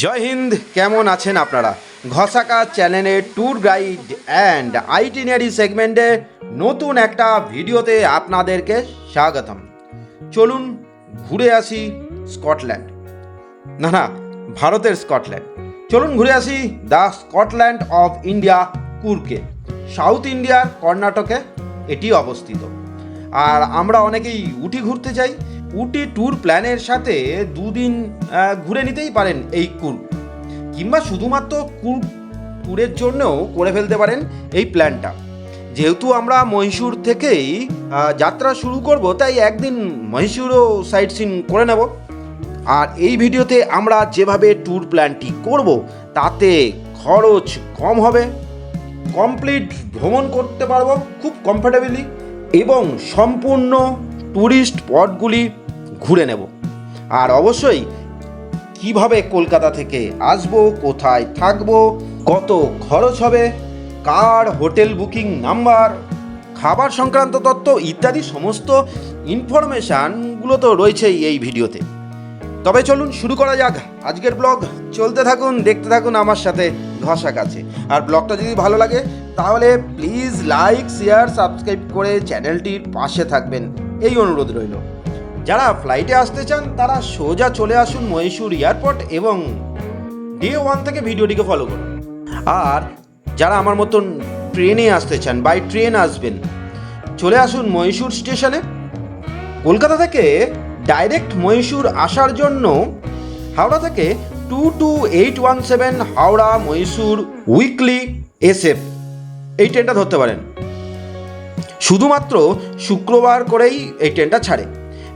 জয় হিন্দ। কেমন আছেন আপনারা? ঘসাকা চ্যানেলের ট্যুর গাইড অ্যান্ড আইটিনারি সেগমেন্টে নতুন একটা ভিডিওতে আপনাদেরকে স্বাগতম। চলুন ঘুরে আসি স্কটল্যান্ড। না না, ভারতের স্কটল্যান্ড। চলুন ঘুরে আসি দ্য স্কটল্যান্ড অফ ইন্ডিয়া, কুরকে। সাউথ ইন্ডিয়ার কর্ণাটকে এটি অবস্থিত। আর আমরা অনেকেই উটি ঘুরতে চাই উটি ট্যুর প্ল্যানের সাথে দুদিন ঘুরে নিতেই পারেন এই কুর কিংবা শুধুমাত্র কুর ট্যুরের জন্যও করে ফেলতে পারেন এই প্ল্যানটা যেহেতু আমরা মহীশূর থেকেই যাত্রা শুরু করব, তাই একদিন মহীশূরও সাইট সিন করে নেব। আর এই ভিডিওতে আমরা যেভাবে ট্যুর প্ল্যানটি করব, তাতে খরচ কম হবে। কমপ্লিট ভ্রমণ করতে পারব খুব কমফোর্টেবলি এবং সম্পূর্ণ ট্যুরিস্ট স্পটগুলি ঘুরে নেব। আর অবশ্যই কীভাবে কলকাতা থেকে আসব, কোথায় থাকব, কত খরচ হবে, কার হোটেল বুকিং নাম্বার, খাবার সংক্রান্ত তথ্য ইত্যাদি সমস্ত ইনফরমেশানগুলো তো রয়েছেই এই ভিডিওতে। তবে চলুন শুরু করা যাক। আজকের ব্লগ, চলতে থাকুন, দেখতে থাকুন আমার সাথে ঘষা কাছে আর ব্লগটা যদি ভালো লাগে, তাহলে প্লিজ লাইক শেয়ার সাবস্ক্রাইব করে চ্যানেলটির পাশে থাকবেন। এই অনুরোধ রইল। যারা ফ্লাইটে আসতে চান, তারা সোজা চলে আসুন মহীশূর এয়ারপোর্ট এবং ডে ওয়ান থেকে ভিডিওটিকে ফলো করুন। আর যারা আমার মতন ট্রেনে আসতে চান বাই ট্রেন আসবেন, চলে আসুন মহীশূর স্টেশনে কলকাতা থেকে ডাইরেক্ট মহীশূর আসার জন্য হাওড়া থেকে two two eight one seven Howrah Mysore weekly SF. এই ট্রেনটা ধরতে পারেন। শুধুমাত্র শুক্রবার করেই এই ট্রেনটা ছাড়ে।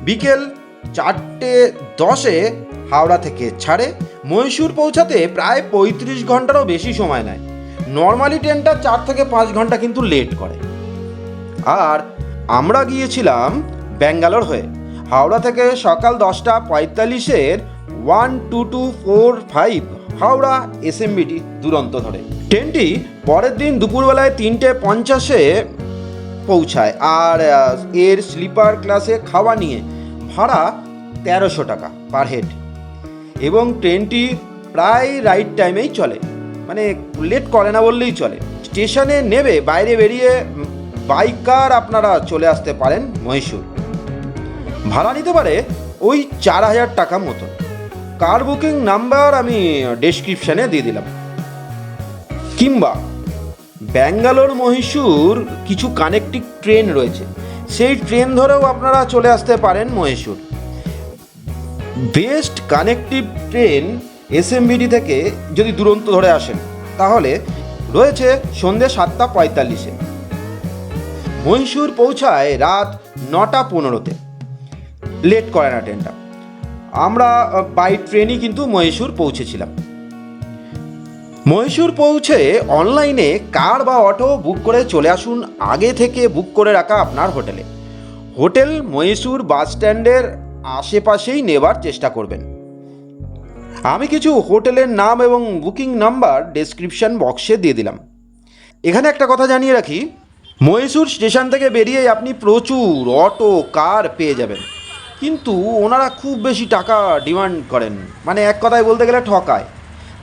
বিকেল চারটে দশে হাওড়া থেকে ছাড়ে। মহীশূর পৌঁছাতে প্রায় পঁয়ত্রিশ ঘন্টারও বেশি সময় নেয়। নর্মালি ট্রেনটা চার থেকে পাঁচ ঘণ্টা কিন্তু লেট করে। আর আমরা গিয়েছিলাম ব্যাঙ্গালোর হয়ে। হাওড়া থেকে সকাল দশটা পঁয়তাল্লিশের one two two four five Howrah SMVT Duronto ধরে। ট্রেনটি পরের দিন দুপুরবেলায় তিনটে পঞ্চাশে পৌঁছায় আর এর স্লিপার ক্লাসে খাওয়া নিয়ে ভাড়া তেরোশো টাকা পার হেড। এবং ট্রেনটি প্রায় রাইট টাইমেই চলে। মানে লেট করে না বললেই চলে। স্টেশনে নেবে, বাইরে বেরিয়ে বাইকার আপনারা চলে আসতে পারেন মহীশূর। ভাড়া নিতে পারে ওই চার হাজার টাকা মতন। কার বুকিং নাম্বার আমি ডেসক্রিপশানে দিয়ে দিলাম। কিংবা ব্যাঙ্গালোর মহীশূর কিছু কানেক্টিং ট্রেন রয়েছে। সেই ট্রেন ধরেও আপনারা চলে আসতে পারেন Mysore. Best connective train SMBD থেকে যদি দুরন্ত ধরে আসেন, তাহলে রয়েছে সন্ধ্যে সাতটা পঁয়তাল্লিশে। মহীশূর পৌঁছায় রাত নটা পনেরোতে। লেট করে না ট্রেনটা। আমরা বাই ট্রেনই কিন্তু মহীশূর পৌঁছেছিলাম। মহীশূর পৌঁছে অনলাইনে কার বা অটো বুক করে চলে আসুন, আগে থেকে বুক করে রাখা আপনার হোটেলে। হোটেল মহীশূর বাস স্ট্যান্ডের আশেপাশেই নেবার চেষ্টা করবেন। আমি কিছু হোটেলের নাম এবং বুকিং নাম্বার ডেসক্রিপশন বক্সে দিয়ে দিলাম। এখানে একটা কথা জানিয়ে রাখি, মহীশূর স্টেশন থেকে বেরিয়ে আপনি প্রচুর অটো কার পেয়ে যাবেন। কিন্তু ওনারা খুব বেশি টাকা ডিমান্ড করেন। মানে এক কথায় বলতে গেলে ঠকায়।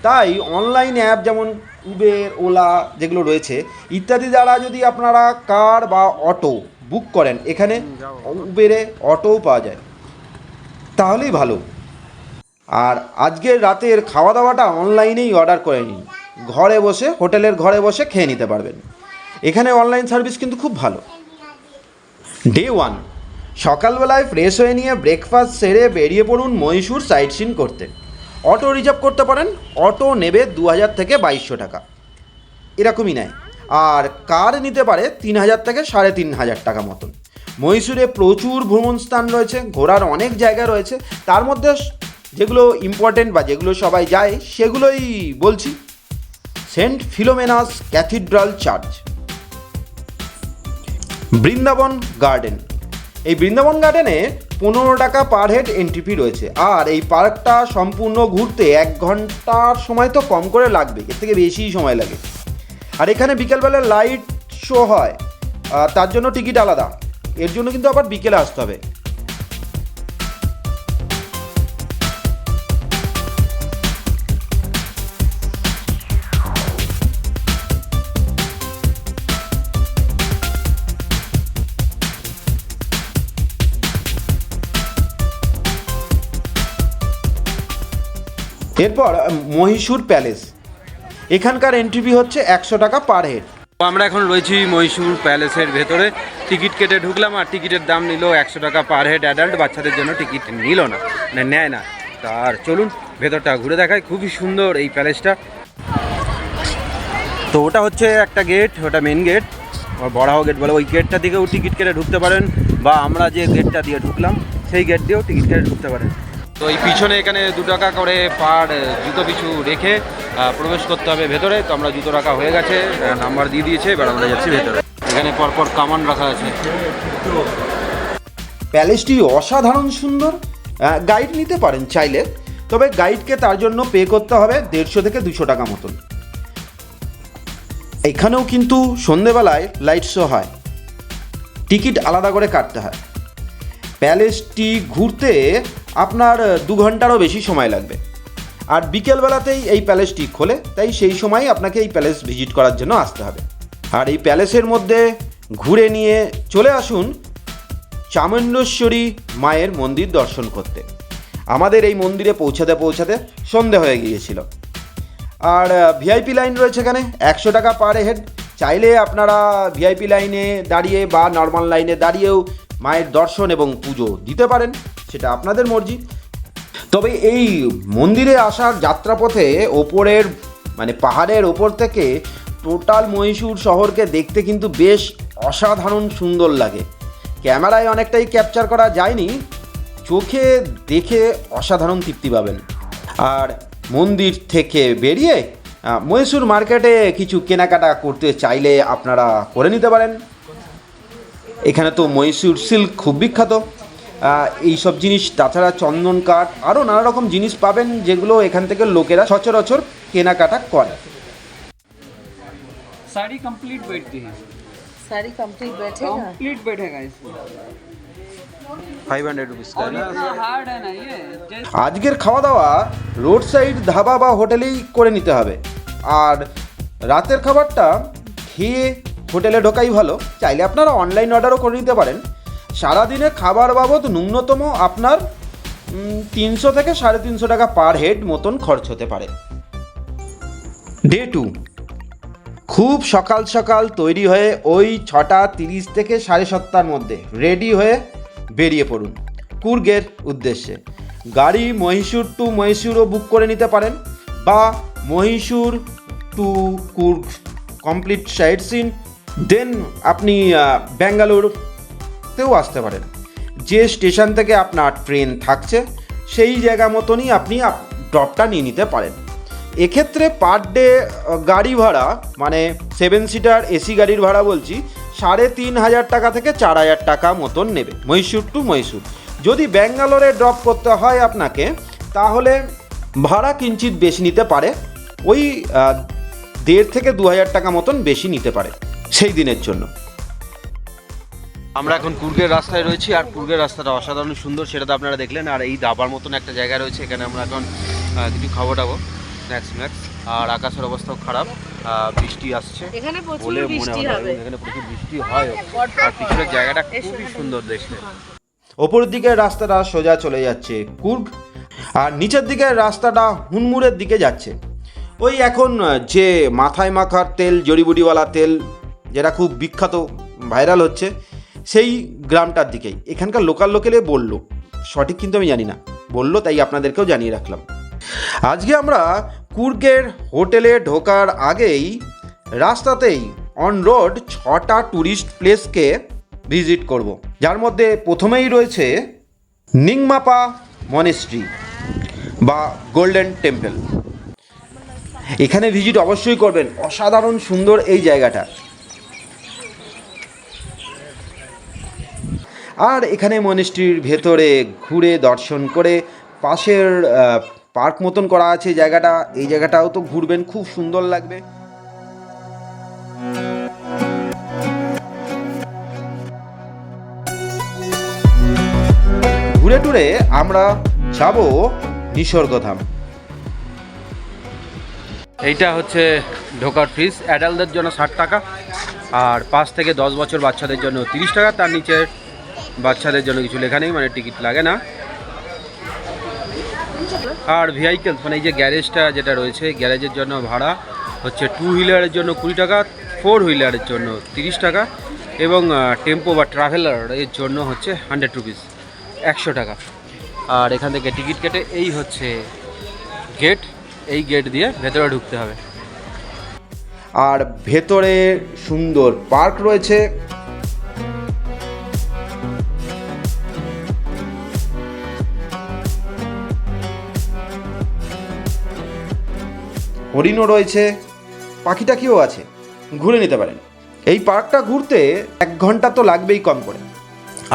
তাই অনলাইন অ্যাপ যেমন উবের ওলা যেগুলো রয়েছে ইত্যাদি দ্বারা যদি আপনারা কার বা অটো বুক করেন এখানে উবেরে অটোও পাওয়া যায়। তাহলেই ভালো। আর আজকের রাতের খাওয়া দাওয়াটা অনলাইনেই অর্ডার করে নিন। ঘরে বসে হোটেলের ঘরে বসে খেয়ে নিতে পারবেন। এখানে অনলাইন সার্ভিস কিন্তু খুব ভালো। ডে ওয়ান সকালবেলায় ফ্রেশ হয়ে নিয়ে ব্রেকফাস্ট সেরে বেরিয়ে পড়ুন মহীশূর সাইট সিন করতে। অটো রিজার্ভ করতে পারেন অটো নেবে দু হাজার থেকে বাইশশো টাকা। এরকমই নেয়। আর কার নিতে পারে তিন হাজার থেকে সাড়ে তিন হাজার টাকা মতন। মহীশূরে প্রচুর ভ্রমণ স্থান রয়েছে, ঘোরার অনেক জায়গা রয়েছে। তার মধ্যে যেগুলো ইম্পর্টেন্ট বা যেগুলো সবাই যায়, সেগুলোই বলছি। Saint Philomena's cathedral church. Brindavan garden. এই বৃন্দাবন গার্ডেনে পনেরো টাকা পার হেড এন্ট্রি রয়েছে। আর এই পার্কটা সম্পূর্ণ ঘুরতে এক ঘণ্টার সময় তো কম করে লাগবে, এর থেকে বেশিই সময় লাগে। আর এখানে বিকেলবেলা লাইট শো হয় তার জন্য টিকিট আলাদা। এর জন্য কিন্তু আবার বিকেলে আসতে হবে। এরপর মহীশূর প্যালেস। এখানকার এন্ট্রি ফি হচ্ছে একশো টাকা পার হেড আমরা এখন রয়েছি মহীশূর প্যালেসের ভেতরে। টিকিট কেটে ঢুকলাম আর টিকিটের দাম নিল একশো টাকা পার হেড অ্যাডাল্ট বাচ্চাদের জন্য টিকিট নিল না মানে নেয় না। আর চলুন, ভেতরটা ঘুরে দেখায় খুবই সুন্দর এই প্যালেসটা। তো ওটা হচ্ছে একটা গেট ওটা মেন গেট বড়াও গেট বলে, ওই গেটটা দিকেও টিকিট কেটে ঢুকতে পারেন। বা আমরা যে গেটটা দিয়ে ঢুকলাম, সেই গেট দিয়েও টিকিট কেটে ঢুকতে পারেন। তো এই পিছনে এখানে দু টাকা করে পার জুতো পিছু রেখে প্রবেশ করতে হবে ভেতরে। তো আমরা জুতো রাখা হয়ে গেছে নাম্বার দিয়ে দিয়েছে, এবার আমরা যাচ্ছি ভেতরে। এখানে পরপর কামান রাখা আছে। প্যালেসটি অসাধারণ সুন্দর গাইড নিতে পারেন চাইলে, তবে গাইডকে তার জন্য পে করতে হবে দেড়শো থেকে দুশো টাকা মতন। এখানেও কিন্তু সন্ধেবেলায় লাইট শো হয়। টিকিট আলাদা করে কাটতে হয়। প্যালেসটি ঘুরতে আপনার দু ঘন্টারও বেশি সময় লাগবে। আর বিকেলবেলাতেই এই প্যালেসটি খোলে, তাই সেই সময় আপনাকে এই প্যালেস ভিজিট করার জন্য আসতে হবে। আর এই প্যালেসের মধ্যে ঘুরে নিয়ে চলে আসুন চামুণ্ডেশ্বরী মায়ের মন্দির দর্শন করতে। আমাদের এই মন্দিরে পৌঁছাতে পৌঁছাতে সন্ধে হয়ে গিয়েছিল। আর ভিআইপি লাইন রয়েছে এখানে, একশো টাকা পার হেড। চাইলে আপনারা ভিআইপি লাইনে দাঁড়িয়ে বা নর্মাল লাইনে দাঁড়িয়েও মায়ের দর্শন এবং পুজো দিতে পারেন। সেটা আপনাদের মর্জি। তবে এই মন্দিরে আসার যাত্রাপথে ওপরের মানে পাহাড়ের ওপর থেকে টোটাল মহীশূর শহরকে দেখতে কিন্তু বেশ অসাধারণ সুন্দর লাগে। ক্যামেরায় অনেকটাই ক্যাপচার করা যায়নি, চোখে দেখে অসাধারণ তৃপ্তি পাবেন। আর মন্দির থেকে বেরিয়ে মহীশূর মার্কেটে কিছু কেনাকাটা করতে চাইলে আপনারা করে নিতে পারেন। এখানে তো মহীশূর সিল্ক খুব বিখ্যাত। আহ, এইসব জিনিস তাছাড়া চন্দন কাঠ আরও নানা রকম জিনিস পাবেন যেগুলো এখান থেকে লোকেরা সচরাচর কেনাকাটা করে साड़ी कंप्लीट बैठती है सारी कंप्लीट बैठेगा कंप्लीट बैठेगा इसमें ফাইভ হান্ড্রেড রুপিস और इतना हार्ड है ना ये जैसे আজকের খাওয়া দাওয়া রোড সাইড ধাবা বা হোটেলেই করে নিতে হবে আর রাতের খাবারটা খেয়ে হোটেলে ঢোকাই ভালো চাইলে আপনারা অনলাইন অর্ডারও করে নিতে পারেন সারাদিনে খাবার বাবদ ন্যূনতম আপনার তিনশো থেকে সাড়ে তিনশো টাকা পার হেড মতন খরচ হতে পারে। ডে টু খুব সকাল সকাল তৈরি হয়ে ওই ছটা তিরিশ থেকে সাড়ে সাতটার মধ্যে রেডি হয়ে বেরিয়ে পড়ুন। কুর্গের উদ্দেশ্যে। গাড়ি মহীশূর টু মহীশূরও বুক করে নিতে পারেন বা Mysore to Coorg complete sightseeing then আপনি আহ, ব্যাঙ্গালোরতেও আসতে পারেন। যে স্টেশন থেকে আপনার ট্রেন থাকছে, সেই জায়গা মতনই আপনি ড্রপটা নিয়ে নিতে পারেন। এক্ষেত্রে পার ডে গাড়ি ভাড়া মানে সেভেন সিটার এসি গাড়ির ভাড়া বলছি, সাড়ে তিন হাজার টাকা থেকে চার হাজার টাকা মতন নেবে, মহীশূর টু মহীশূর। যদি ব্যাঙ্গালোরে ড্রপ করতে হয় আপনাকে, তাহলে ভাড়া কিঞ্চিত বেশি নিতে পারে, ওই দেড় থেকে দু হাজার টাকা মতন বেশি নিতে পারে, সেই দিনের জন্য। আমরা এখন কুর্গের রাস্তায় রয়েছি আর কুর্গের রাস্তাটা অসাধারণ সুন্দর সেটা তো আপনারা দেখলেন। আর এই দাবার মতন একটা জায়গা রয়েছে এখানে আমরা এখন কিছু খাব টাবো। স্ন্যাক্স স্ন্যাক্স আর আকাশের অবস্থাও খারাপ বৃষ্টি আসছে। বলে মনে হয় এখানে প্রচুর বৃষ্টি হয়। আর পিছনের জায়গাটা খুবই সুন্দর দেখতে। ওপরের দিকের রাস্তাটা সোজা চলে যাচ্ছে কুর্গ আর নিচের দিকের রাস্তাটা হুনমুরের দিকে যাচ্ছে। ওই এখন যে মাথায় মাখার তেল জড়িবুটিওয়ালা তেল যেটা খুব বিখ্যাত ভাইরাল হচ্ছে সেই গ্রামটার দিকেই। এখানকার লোকাল লোকেলে বলল। সঠিক কিন্তু আমি জানি না। বলল, তাই আপনাদেরকেও জানিয়ে রাখলাম। আজকে আমরা কুর্গের হোটেলে ঢোকার আগেই রাস্তাতেই অন রোড ছটা ট্যুরিস্ট প্লেসকে ভিজিট করব। যার মধ্যে প্রথমেই রয়েছে নিংমাপা মনেস্ট্রি বা গোল্ডেন টেম্পল এখানে ভিজিট অবশ্যই করবেন। অসাধারণ সুন্দর এই জায়গাটা। আর এখানে মনেস্ট্রির ভেতরে ঘুরে দর্শন করে পাশের পার্ক মতন করা আছে জায়গাটা। এই জায়গাটাও তো ঘুরবেন, খুব সুন্দর লাগবে। ঘুরে টুরে আমরা যাব নিসর্গধাম। এইটা হচ্ছে ঢোকার ফিস অ্যাডাল্টদের জন্য ষাট টাকা, আর পাঁচ থেকে দশ বছর বাচ্চাদের জন্য তিরিশ টাকা। তার নিচে বাচ্চাদের জন্য কিছু লেখা নেই মানে টিকিট লাগে না। আর ভেহিকেলস মানে এই যে গ্যারেজটা যেটা রয়েছে গ্যারেজের জন্য ভাড়া হচ্ছে টু হুইলারের জন্য কুড়ি টাকা ফোর হুইলারের জন্য তিরিশ টাকা এবং টেম্পো বা ট্রাভেলার এর জন্য হচ্ছে হান্ড্রেড রুপিস একশো টাকা। আর এখান থেকে টিকিট কেটে এই হচ্ছে গেট এই গেট দিয়ে ভেতরে ঢুকতে হবে। আর ভেতরে সুন্দর পার্ক রয়েছে। হরিণও রয়েছে পাখি টাকিও আছে, ঘুরে নিতে পারেন। এই পার্কটা ঘুরতে এক ঘণ্টা তো লাগবেই কম করে।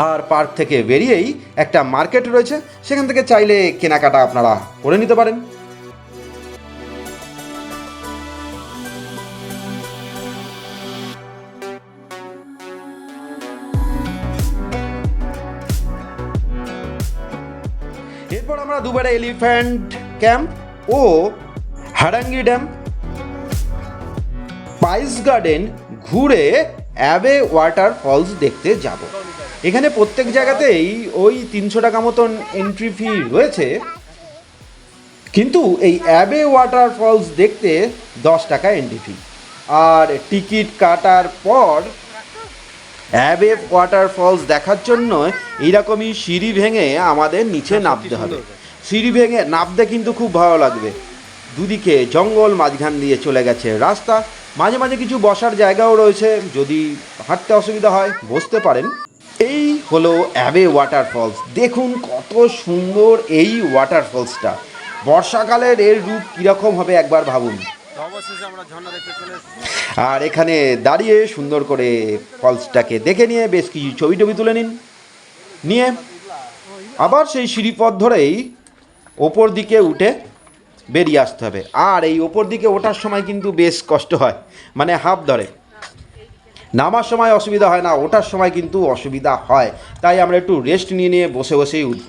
আর পার্ক থেকে বেরিয়েই একটা মার্কেট রয়েছে, সেখান থেকে চাইলে কেনাকাটা আপনারা করে নিতে পারেন। এরপর আমরা দুবারে এলিফ্যান্ট ক্যাম্প ও হারাঙ্গি ড্যাম স্পাইস গার্ডেন ঘুরে অ্যাবে ওয়াটার ফলস দেখতে যাব। এখানে প্রত্যেক জায়গাতেই ওই তিনশো টাকা মতন এন্ট্রি ফি রয়েছে। কিন্তু এই অ্যাবে ওয়াটার ফলস দেখতে দশ টাকা এন্ট্রি ফি আর টিকিট কাটার পর অ্যাবে ওয়াটার ফলস দেখার জন্য এইরকমই সিঁড়ি ভেঙে আমাদের নিচে নামতে হবে। সিঁড়ি ভেঙে নামতে কিন্তু খুব ভালো লাগবে। দুদিকে জঙ্গল মাঝখান দিয়ে চলে গেছে রাস্তা। মাঝে মাঝে কিছু বসার জায়গাও রয়েছে যদি হাঁটতে অসুবিধা হয় বসতে পারেন। এই হলো অ্যাবে ওয়াটার ফলস দেখুন কত সুন্দর এই ওয়াটার ফলসটা বর্ষাকালের এর রূপ কীরকম হবে একবার ভাবুন। আর এখানে দাঁড়িয়ে সুন্দর করে ফলসটাকে দেখে নিয়ে বেশ কিছু ছবি টবি তুলে নিন। নিয়ে আবার সেই সিঁড়িপথ ধরেই ওপর দিকে উঠে বেরিয়ে আসতে হবে। আর এই ওপর দিকে ওঠার সময় কিন্তু বেশ কষ্ট হয় মানে হাফ ধরে। নামার সময় অসুবিধা হয় না, ওঠার সময় কিন্তু অসুবিধা হয়। তাই আমরা একটু রেস্ট নিয়ে নিয়ে বসে বসেই উঠব।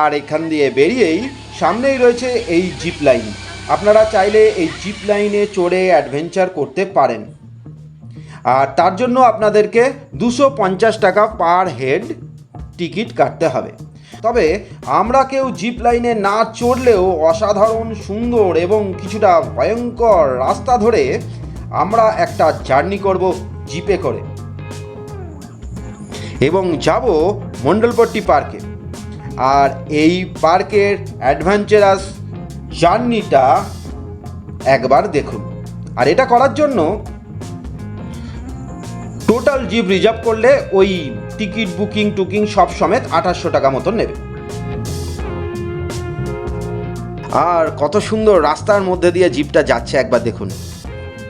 আর এখান দিয়ে বেরিয়েই সামনেই রয়েছে এই জিপ লাইন আপনারা চাইলে এই জিপ লাইনে চড়ে অ্যাডভেঞ্চার করতে পারেন। আর তার জন্য আপনাদেরকে দুশো টাকা পার হেড টিকিট কাটতে হবে। তবে আমরা কেউ জিপ লাইনে না চড়লেও অসাধারণ, সুন্দর এবং কিছুটা ভয়ঙ্কর রাস্তা ধরে আমরা একটা জার্নি করব জিপে করে। এবং যাব মণ্ডলপট্টি পার্কে। আর এই পার্কের অ্যাডভেঞ্চারাস জার্নিটা একবার দেখুন। আর এটা করার জন্য টোটাল জিপ রিজার্ভ করলে ওই টিকিট, বুকিং, টুকিং সব সমেত আঠাশশো টাকা মতন নেবে। আর কত সুন্দর রাস্তার মধ্যে দিয়ে জিপটা যাচ্ছে একবার দেখুন।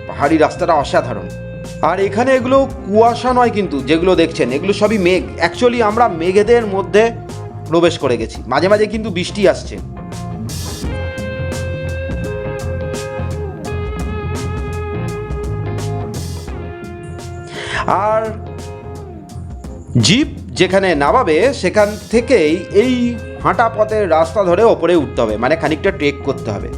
পাহাড়ি রাস্তাটা অসাধারণ। আর এখানে এগুলো কুয়াশা নয় কিন্তু, যেগুলো দেখছেন, এগুলো সবই মেঘ। অ্যাকচুয়ালি আমরা মেঘেদের মধ্যে প্রবেশ করে গেছি। মাঝে মাঝে কিন্তু বৃষ্টি আসছে। আর জিপ যেখানে নামাবে, সেখান থেকেই এই হাঁটা পথের রাস্তা ধরে ওপরে উঠতে হবে মানে খানিকটা ট্রেক করতে হবে।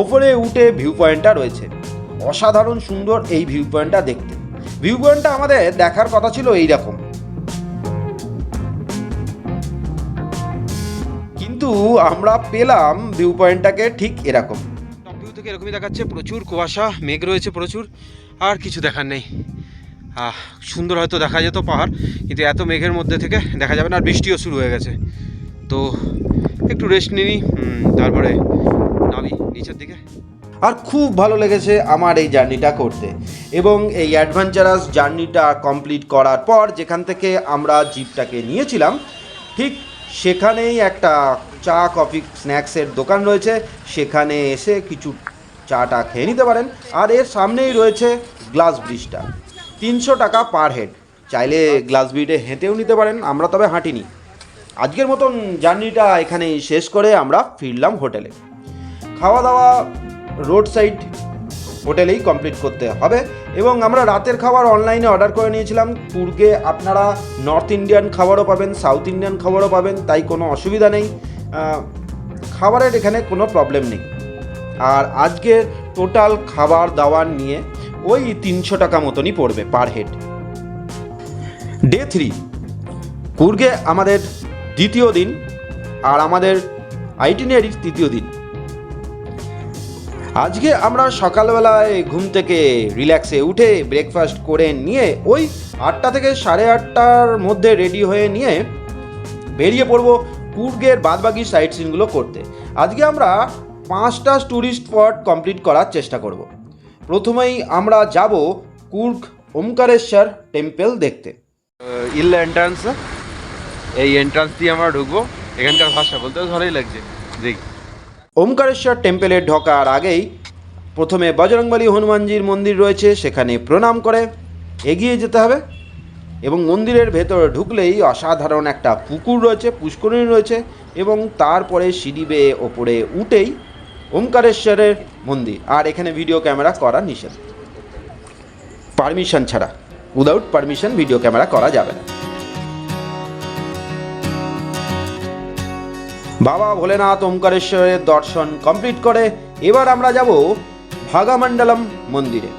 ওপরে উঠে ভিউ পয়েন্টটা রয়েছে। অসাধারণ সুন্দর এই ভিউ পয়েন্টটা দেখতে। ভিউ পয়েন্টটা আমাদের দেখার কথা ছিল এই কিন্তু আমরা পেলাম ভিউ পয়েন্টটাকে ঠিক এরকম। টপ ভিউ থেকে এরকমই দেখাচ্ছে প্রচুর কুয়াশা মেঘ রয়েছে প্রচুর আর কিছু দেখার নেই। আহ, সুন্দর হয়তো দেখা যেত পাহাড় কিন্তু এত মেঘের মধ্যে থেকে দেখা যাবে না আর বৃষ্টিও শুরু হয়ে গেছে। তো একটু রেস্ট নিই তারপরে নামি নিচের দিকে। আর খুব ভালো লেগেছে আমার এই জার্নিটা করতে। এবং এই অ্যাডভেঞ্চারাস জার্নিটা কমপ্লিট করার পর যেখান থেকে আমরা জিপটাকে নিয়েছিলাম ঠিক সেখানেই একটা চা, কফি, স্ন্যাক্সের দোকান রয়েছে। সেখানে এসে কিছু চাটা খেয়ে নিতে পারেন। আর এর সামনেই রয়েছে গ্লাস ব্রিজটা। তিনশো টাকা পার হেড। চাইলে গ্লাস ব্রিজে হেঁটেও নিতে পারেন, আমরা তবে হাঁটিনি। আজকের মতন জার্নিটা এখানেই শেষ করে আমরা ফিরলাম হোটেলে। খাওয়া দাওয়া, রোড সাইড হোটেলেই কমপ্লিট করতে হবে। এবং আমরা রাতের খাবার অনলাইনে অর্ডার করে নিয়েছিলাম। কুর্গে আপনারা নর্থ ইন্ডিয়ান খাবারও পাবেন সাউথ ইন্ডিয়ান খাবারও পাবেন, তাই কোনো অসুবিধা নেই। খাবারের এখানে কোনো প্রবলেম নেই। আর আজকে টোটাল খাবার দাবার নিয়ে ওই তিনশো টাকা মতনই পড়বে পার হেড ডে থ্রি কুর্গে আমাদের দ্বিতীয় দিন আর আমাদের আইটিনারির তৃতীয় দিন। আজকে আমরা সকালবেলায় ঘুম থেকে রিল্যাক্সে উঠে ব্রেকফাস্ট করে নিয়ে ওই আটটা থেকে সাড়ে আটটার মধ্যে রেডি হয়ে নিয়ে বেরিয়ে পড়ব কুর্গের বাদবাকি সাইট সিনগুলো করতে। আজকে আমরা পাঁচটা ট্যুরিস্ট স্পট কমপ্লিট করার চেষ্টা করব। প্রথমেই আমরা যাব কুর্গ ওমকারেশ্বর টেম্পল দেখতে। ইল এন্ট্রান্স এই এন্ট্রান্স দিয়ে আমরা ঢুকবো। এখানকার ভাষা বলতে ভালোই লাগছে। দেখি ওমকারেশ্বর টেম্পেলে ঢোকার আগেই প্রথমে বজরংবলী হনুমানজির মন্দির রয়েছে, সেখানে প্রণাম করে এগিয়ে যেতে হবে এবং মন্দিরের ভেতরে ঢুকলেই অসাধারণ একটা পুকুর রয়েছে, পুষ্করিণী রয়েছে এবং তারপরে সিঁড়ি বেয়ে ওপরে উঠেই ওমকারেশ্বরের মন্দির। আর এখানে ভিডিও ক্যামেরা করা নিষেধ। পারমিশন ছাড়া। উইদাউট পারমিশন ভিডিও ক্যামেরা করা যাবে না। বাবা ভোলেনাথ ওমকারেশ্বরের দর্শন কমপ্লিট করে এবার আমরা যাব ভাগামণ্ডলম মন্দিরে।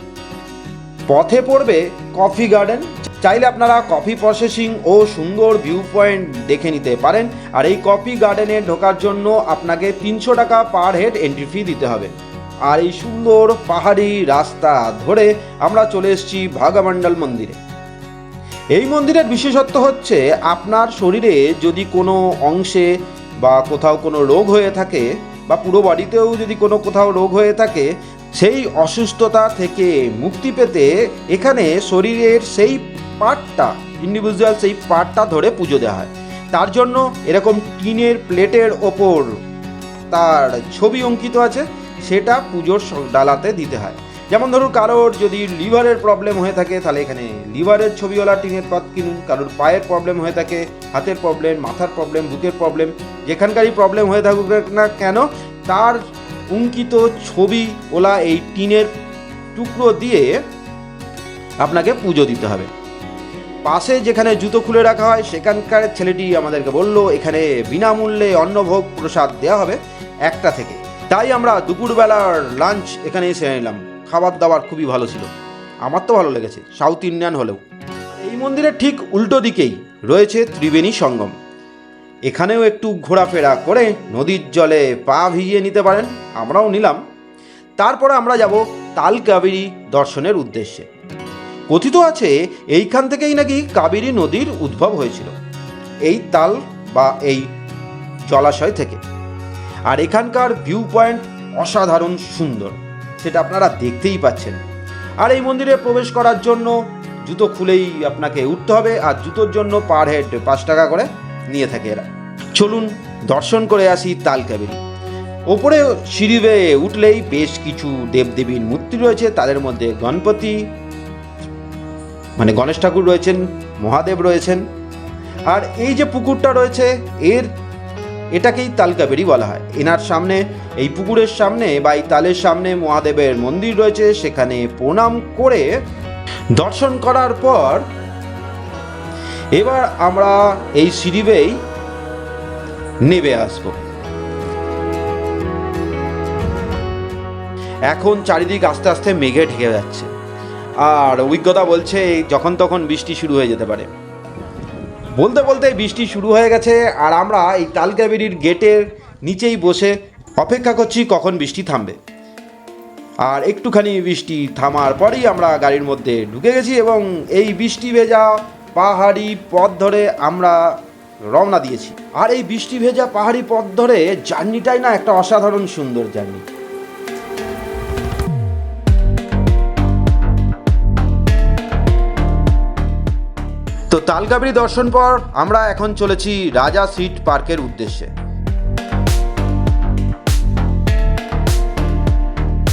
পথে পড়বে কফি গার্ডেন। চাইলে আপনারা কফি প্রসেসিং ও সুন্দর ভিউ পয়েন্ট দেখে নিতে পারেন। আর এই কফি গার্ডেনে ঢোকার জন্য আপনাকে তিনশো টাকা পার হেড এন্ট্রি ফি দিতে হবে। আর এই সুন্দর পাহাড়ি রাস্তা ধরে আমরা চলে এসেছি ভাগামণ্ডল মন্দিরে। এই মন্দিরের বিশেষত্ব হচ্ছে আপনার শরীরে যদি কোনো অংশে বা কোথাও কোনো রোগ হয়ে থাকে বা পুরো বডিতেও যদি কোনো কোথাও রোগ হয়ে থাকে, সেই অসুস্থতা থেকে মুক্তি পেতে এখানে শরীরের সেই পার্টটা ইন্ডিভিজুয়াল সেই পার্টটা ধরে পুজো দেওয়া হয়। তার জন্য এরকম টিনের প্লেটের ওপর তার ছবি অঙ্কিত আছে, সেটা পুজোর ডালাতে দিতে হয়। যেমন ধরুন কারোর যদি লিভারের প্রবলেম হয়ে থাকে, তাহলে এখানে লিভারের ছবিওয়ালা টিনের পাত কিনুন, কারোর পায়ের প্রবলেম হয়ে থাকে, হাতের প্রবলেম মাথার প্রবলেম বুকের প্রবলেম যেখানকারই প্রবলেম হয়ে থাকুক না কেন, তার অঙ্কিত ছবি ওলা এই টিনের টুকরো দিয়ে আপনাকে পুজো দিতে হবে। পাশে যেখানে জুতো খুলে রাখা হয়, সেখানকার ছেলেটি আমাদেরকে বলল, এখানে বিনামূল্যে অন্নভোগ প্রসাদ দেওয়া হবে একটা থেকে। তাই আমরা দুপুরবেলার লাঞ্চ এখানে এসে নিলাম। খাবার দাবার খুবই ভালো ছিল। আমার তো ভালো লেগেছে সাউথ ইন্ডিয়ান হলেও। এই মন্দিরের ঠিক উল্টো দিকেই রয়েছে ত্রিবেণী সঙ্গম। এখানেও একটু ঘোরাফেরা করে নদীর জলে পা ভিজিয়ে নিতে পারেন, আমরাও নিলাম। তারপরে আমরা যাব তাল কাবেরী দর্শনের উদ্দেশ্যে। কথিত আছে, এইখান থেকেই নাকি কাবেরী নদীর উদ্ভব হয়েছিল। এই তাল বা এই জলাশয় থেকে। আর এখানকার ভিউ পয়েন্ট অসাধারণ সুন্দর। সেটা আপনারা দেখতেই পাচ্ছেন। আর এই মন্দিরে প্রবেশ করার জন্য জুতো খুলেই আপনাকে উঠতে হবে আর জুতোর জন্য পার হেড পাঁচ টাকা করে নিয়ে থাকে এরা। চলুন দর্শন করে আসি তাল কাবেরী ওপরে সিঁড়ি বেয়ে উঠলেই বেশ কিছু দেবদেবীর মূর্তি রয়েছে, তাদের মধ্যে গণপতি মানে গণেশ ঠাকুর রয়েছেন, মহাদেব রয়েছেন। আর এই যে পুকুরটা রয়েছে, এর এটাকেই তালকাবেরি বলা হয়। এনার সামনে, এই পুকুরের সামনে বা এই তালের সামনে মহাদেবের মন্দির রয়েছে। সেখানে প্রণাম করে দর্শন করার পর এবার আমরা এই সিঁড়ি বেয়েই নেবে আসব। এখন চারিদিক আস্তে আস্তে মেঘে ঢেকে যাচ্ছে। আর অভিজ্ঞতা বলছে, যখন তখন বৃষ্টি শুরু হয়ে যেতে পারে। বলতে বলতে বৃষ্টি শুরু হয়ে গেছে আর আমরা এই তালকাবেরির গেটের নিচেই বসে অপেক্ষা করছি কখন বৃষ্টি থামবে। আর একটুখানি বৃষ্টি থামার পরেই আমরা গাড়ির মধ্যে ঢুকে গেছি এবং এই বৃষ্টি ভেজা পাহাড়ি পথ ধরে আমরা রওনা দিয়েছি। আর এই বৃষ্টি ভেজা পাহাড়ি পথ ধরে জার্নিটাই না একটা অসাধারণ সুন্দর জার্নি। তো তালকাবেরি দর্শন পর আমরা এখন চলেছি রাজা সিট পার্কের উদ্দেশ্যে।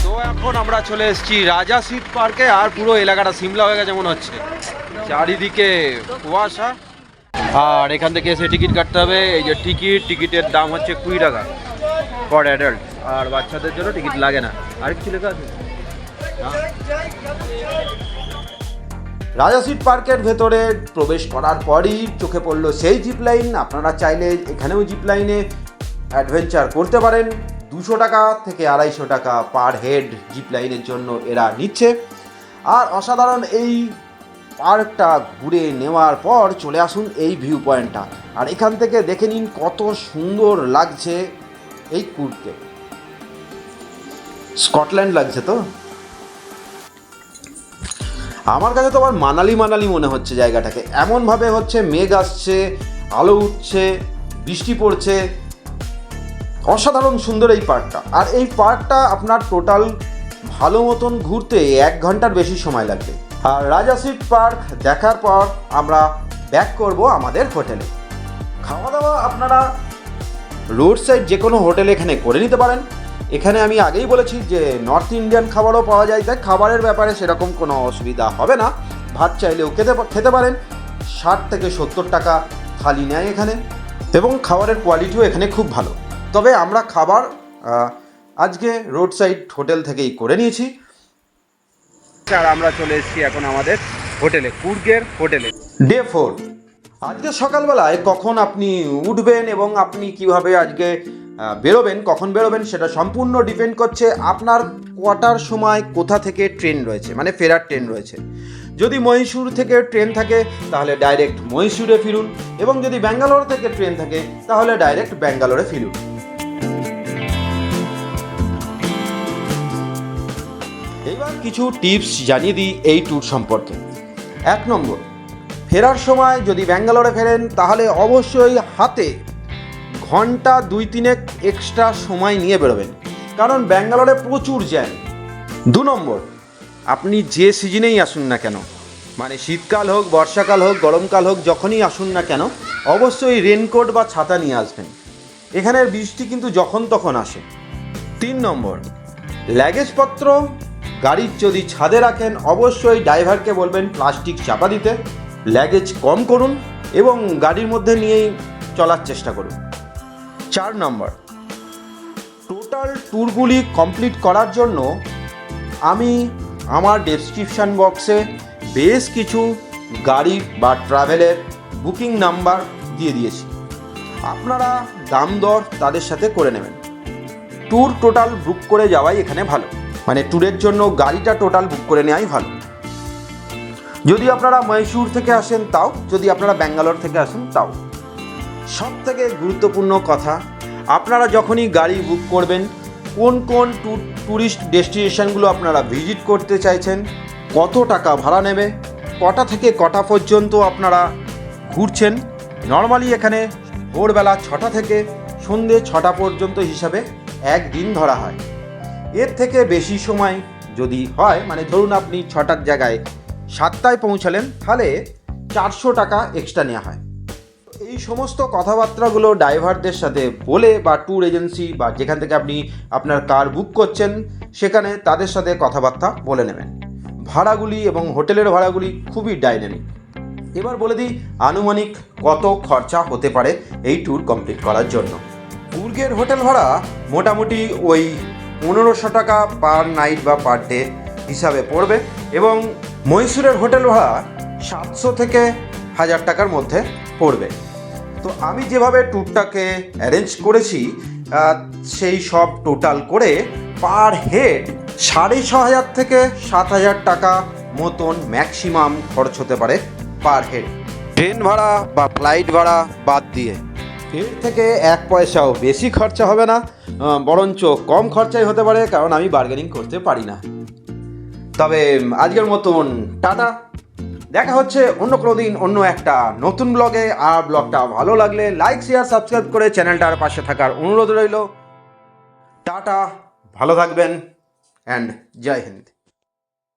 তো এখন আমরা চলে এসেছি রাজা সিট পার্কে, আর পুরো এলাকাটা সিমলা হয়ে গেছে মনে হচ্ছে। চারিদিকে কুয়াশা, আর এখান থেকে এসে টিকিট কাটতে হবে। এই যে টিকিট, টিকিটের দাম হচ্ছে কুড়ি টাকা ফর অ্যাডাল্ট আর বাচ্চাদের জন্য টিকিট লাগে না। আর কিছু লেখা আছে। না? রাজা সিট পার্কের ভেতরে প্রবেশ করার পরই চোখে পড়ল সেই জিপ লাইন। আপনারা চাইলে এখানেও জিপ লাইনে অ্যাডভেঞ্চার করতে পারেন। দুশো টাকা থেকে আড়াইশো টাকা পার হেড জিপ লাইনের জন্য এরা নিচ্ছে। আর অসাধারণ এই পার্কটা ঘুরে নেওয়ার পর চলে আসুন এই ভিউ পয়েন্টটা। আর এখান থেকে দেখে নিন কত সুন্দর লাগছে এই কুর্কে স্কটল্যান্ড লাগছে তো? আমার কাছে তো আবার মানালি মানালি মনে হচ্ছে জায়গাটাকে। এমনভাবে হচ্ছে মেঘ আসছে, আলো উঠছে, বৃষ্টি পড়ছে। অসাধারণ সুন্দর এই পার্কটা। আর এই পার্কটা আপনার টোটাল ভালো মতন ঘুরতে এক ঘণ্টার বেশি সময় লাগবে। আর রাজা সিট পার্ক দেখার পর আমরা ব্যাক করব আমাদের হোটেলে। খাওয়া দাওয়া আপনারা রোড সাইড যে কোনো হোটেলে এখানে করে নিতে পারেন। এখানে আমি আগেই বলেছি যে নর্থ ইন্ডিয়ান খাবারও পাওয়া যায়। তাই খাবারের ব্যাপারে সেরকম কোনো অসুবিধা হবে না। ভাত চাইলেও খেতে খেতে পারেন। ষাট থেকে সত্তর টাকা থালি নেয় এখানে। এবং খাবারের কোয়ালিটিও এখানে খুব ভালো। তবে আমরা খাবার আজকে রোড সাইড হোটেল থেকেই করে নিয়েছি। আর আমরা চলে এসেছি এখন আমাদের হোটেলে কুর্গের হোটেলে। ডে ফোর আজকে সকালবেলায় কখন আপনি উঠবেন এবং আপনি কীভাবে আজকে বেরোবেন, কখন বেরোবেন সেটা সম্পূর্ণ ডিপেন্ড করছে আপনার কটার সময় কোথা থেকে ট্রেন রয়েছে মানে ফেরার ট্রেন রয়েছে। যদি মহীশূর থেকে ট্রেন থাকে, তাহলে ডাইরেক্ট মহীশূরে ফিরুন এবং যদি ব্যাঙ্গালোর থেকে ট্রেন থাকে, তাহলে ডাইরেক্ট ব্যাঙ্গালোরে ফিরুন। এবার কিছু টিপস জানিয়ে দিই এই ট্যুর সম্পর্কে। এক নম্বর, ফেরার সময় যদি ব্যাঙ্গালোরে ফেরেন, তাহলে অবশ্যই হাতে ঘণ্টা দুই তিনেক এক্সট্রা সময় নিয়ে বেরোবেন। কারণ ব্যাঙ্গালোরে প্রচুর জ্যাম। দু নম্বর, আপনি যে সিজনেই আসুন না কেন মানে শীতকাল হোক, বর্ষাকাল হোক, গরমকাল হোক, যখনই আসুন না কেন, অবশ্যই রেনকোট বা ছাতা নিয়ে আসবেন। এখানের বৃষ্টি কিন্তু যখন তখন আসে। তিন নম্বর, লাগেজপত্র, গাড়ির যদি ছাদে রাখেন, অবশ্যই ড্রাইভারকে বলবেন প্লাস্টিক চাপা দিতে, লাগেজ কম করুন এবং গাড়ির মধ্যে নিয়েই চলার চেষ্টা করুন। চার নম্বর। টোটাল ট্যুরগুলি কমপ্লিট করার জন্য আমি আমার ডেসক্রিপশান বক্সে বেশ কিছু গাড়ি বা ট্রাভেলের বুকিং নাম্বার দিয়ে দিয়েছি। আপনারা দাম দর তাদের সাথে করে নেবেন। ট্যুর টোটাল বুক করে যাওয়াই এখানে ভালো। মানে ট্যুরের জন্য গাড়িটা টোটাল বুক করে নেওয়াই ভালো। যদি আপনারা মহীশূর থেকে আসেন তাও, যদি আপনারা ব্যাঙ্গালোর থেকে আসেন তাও। সব থেকে গুরুত্বপূর্ণ কথা, আপনারা যখনই গাড়ি বুক করবেন, কোন কোন ট্যুর ট্যুরিস্ট ডেস্টিনেশনগুলো আপনারা ভিজিট করতে চাইছেন, কত টাকা ভাড়া নেবে, কটা থেকে কটা পর্যন্ত আপনারা ঘুরছেন নর্মালি এখানে ভোরবেলা ছটা থেকে সন্ধে ছটা পর্যন্ত হিসাবে একদিন ধরা হয়। এর থেকে বেশি সময় যদি হয় মানে ধরুন আপনি ছটার জায়গায় সাতটায় পৌঁছালেন, তাহলে চারশো টাকা এক্সট্রা নেওয়া হয়। এই সমস্ত কথাবার্তাগুলো ড্রাইভারদের সাথে বলে বা ট্যুর এজেন্সি বা যেখান থেকে আপনি আপনার কার বুক করছেন, সেখানে তাদের সাথে কথাবার্তা বলে নেবেন। ভাড়াগুলি এবং হোটেলের ভাড়াগুলি খুবই ডাইনামিক এবার বলে দিই, আনুমানিক কত খরচা হতে পারে এই ট্যুর কমপ্লিট করার জন্য। কুর্গের হোটেল ভাড়া মোটামুটি ওই পনেরোশো টাকা পার নাইট বা পার ডে হিসাবে পড়বে এবং মহীশূরের হোটেল ভাড়া সাতশো থেকে হাজার টাকার মধ্যে পড়বে। তো আমি যেভাবে ট্যুরটাকে অ্যারেঞ্জ করেছি সেই সব টোটাল করে পার হেড সাড়ে ছ হাজার থেকে সাত হাজার টাকা মতন ম্যাক্সিমাম খরচ হতে পারে পার হেড ট্রেন ভাড়া বা ফ্লাইট ভাড়া বাদ দিয়ে। এর থেকে এক পয়সাও বেশি খরচা হবে না বরঞ্চ কম খরচাই হতে পারে, কারণ আমি বার্গেনিং করতে পারি না। তবে, আজকের মতন, টাটা। দেখা হচ্ছে অন্য কোনো দিন, অন্য একটা নতুন ব্লগে। আর ব্লগটা ভালো লাগলে লাইক শেয়ার সাবস্ক্রাইব করে চ্যানেলটার পাশে থাকার অনুরোধ রইল। টাটা, ভালো থাকবেন অ্যান্ড জয় হিন্দ।